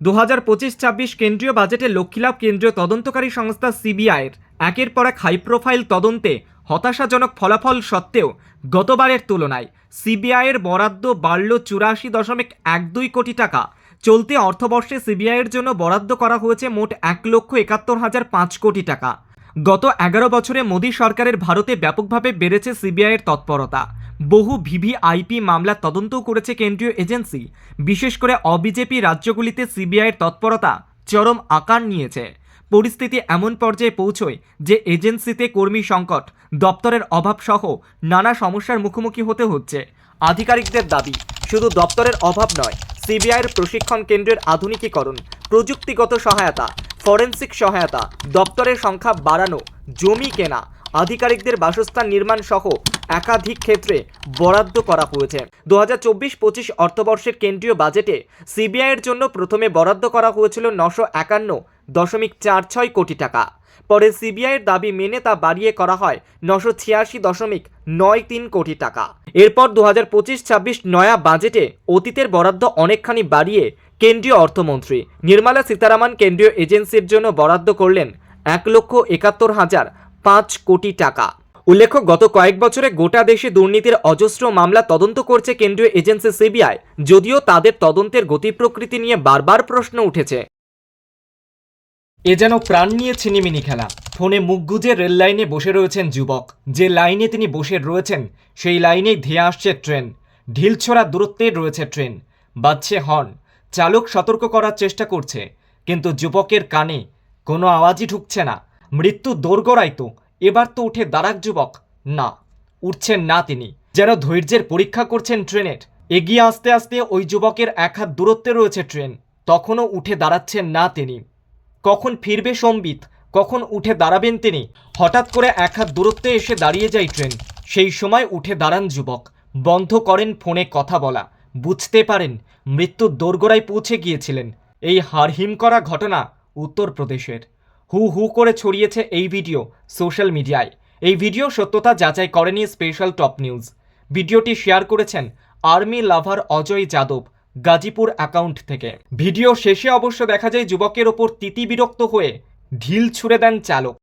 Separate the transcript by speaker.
Speaker 1: দু হাজার পঁচিশ ছাব্বিশ কেন্দ্রীয় বাজেটে লক্ষ্মীলাভ কেন্দ্রীয় তদন্তকারী সংস্থা সিবিআইয়ের একের পর এক হাই প্রোফাইল তদন্তে হতাশাজনক ফলাফল সত্ত্বেও গতবারের তুলনায় সিবিআইয়ের বরাদ্দ বাড়ল চুরাশি দশমিক এক দুই কোটি টাকা। চলতি অর্থবর্ষে সিবিআইয়ের জন্য বরাদ্দ করা হয়েছে মোট এক লক্ষ একাত্তর হাজার পাঁচ কোটি টাকা। গত এগারো বছরে মোদী সরকারের ভারতে ব্যাপকভাবে বেড়েছে সিবিআইয়ের তৎপরতা। বহু ভিভিআইপি মামলা তদন্তও করেছে কেন্দ্রীয় এজেন্সি। বিশেষ করে অবিজেপি রাজ্যগুলিতে সিবিআইয়ের তৎপরতা চরম আকার নিয়েছে। পরিস্থিতি এমন পর্যায়ে পৌঁছয় যে এজেন্সিতে কর্মী সংকট, দপ্তরের অভাব সহ নানা সমস্যার মুখোমুখি হতে হচ্ছে। আধিকারিকদের দাবি, শুধু দপ্তরের অভাব নয়, সিবিআইয়ের প্রশিক্ষণ কেন্দ্রের আধুনিকীকরণ, প্রযুক্তিগত সহায়তা ফরেনসিক সহায়তা, দপ্তরের সংখ্যা বাড়ানো, জমি কেনা, আধিকারিকদের বাসস্থান নির্মাণ সহ একাধিক ক্ষেত্রে বরাদ্দ করা হয়েছে। দু হাজার চব্বিশ পঁচিশ অর্থবর্ষের কেন্দ্রীয় বাজেটে সিবিআইয়ের জন্য প্রথমে বরাদ্দ করা হয়েছিল নশো একান্ন দশমিক চার ছয় কোটি টাকা। পরে সিবিআইয়ের দাবি মেনে তা বাড়িয়ে করা হয় নশো ছিয়াশি দশমিক নয় তিন কোটি টাকা। এরপর দু হাজার পঁচিশ ছাব্বিশ নয়া বাজেটে অতীতের বরাদ্দ অনেকখানি বাড়িয়ে কেন্দ্রীয় অর্থমন্ত্রী নির্মলা সীতারামন কেন্দ্রীয় এজেন্সির জন্য বরাদ্দ করলেন এক লক্ষ একাত্তর হাজার পাঁচ কোটি টাকা। উল্লেখ্য, গত কয়েক বছরে গোটা দেশে দুর্নীতির অজস্র মামলা তদন্ত করছে কেন্দ্রীয় এজেন্সি সিবিআই, যদিও তাদের তদন্তের গতি প্রকৃতি নিয়ে বারবার প্রশ্ন উঠেছে। এ যেন প্রাণ নিয়ে ছিনিমিনি খেলা। ফোনে মুখ গুজে রেল লাইনে বসে রয়েছেন যুবক। যে লাইনে তিনি বসে রয়েছেন, সেই লাইনেই ধেয়ে আসছে ট্রেন। ঢিলছড়া দূরত্বে রয়েছে ট্রেন। বাজছে হর্ন। চালক সতর্ক করার চেষ্টা করছে, কিন্তু যুবকের কানে কোনো আওয়াজই ঢুকছে না। মৃত্যু দোরগড়াই তো এবার তো উঠে দাঁড়াক যুবক। না, উঠছেন না তিনি। যেন ধৈর্যের পরীক্ষা করছেন ট্রেনের। এগিয়ে আসতে আসতে ওই যুবকের এক হাত দূরত্বে রয়েছে ট্রেন। তখনও উঠে দাঁড়াচ্ছেন না তিনি। কখন ফিরবে সম্বিত? কখন উঠে দাঁড়াবেন তিনি? হঠাৎ করে এক হাত দূরত্বে এসে দাঁড়িয়ে যায় ট্রেন। সেই সময় উঠে দাঁড়ান যুবক। বন্ধ করেন ফোনে কথা বলা। বুঝতে পারেন মৃত্যুর দোরগোড়ায় পৌঁছে গিয়েছিলেন। এই হারহিম করা ঘটনা উত্তরপ্রদেশের। হু হু করে ছড়িয়েছে এই ভিডিও সোশ্যাল মিডিয়ায়। এই ভিডিও সত্যতা যাচাই করেনি স্পেশাল টপ নিউজ। ভিডিওটি শেয়ার করেছেন army lover Ajay Yadav Gazipur account থেকে। ভিডিও শেষে অবশ্য দেখা যায় যুবকের ওপর তিতিবিরক্ত হয়ে ঢিল ছুড়ে দেন চালক।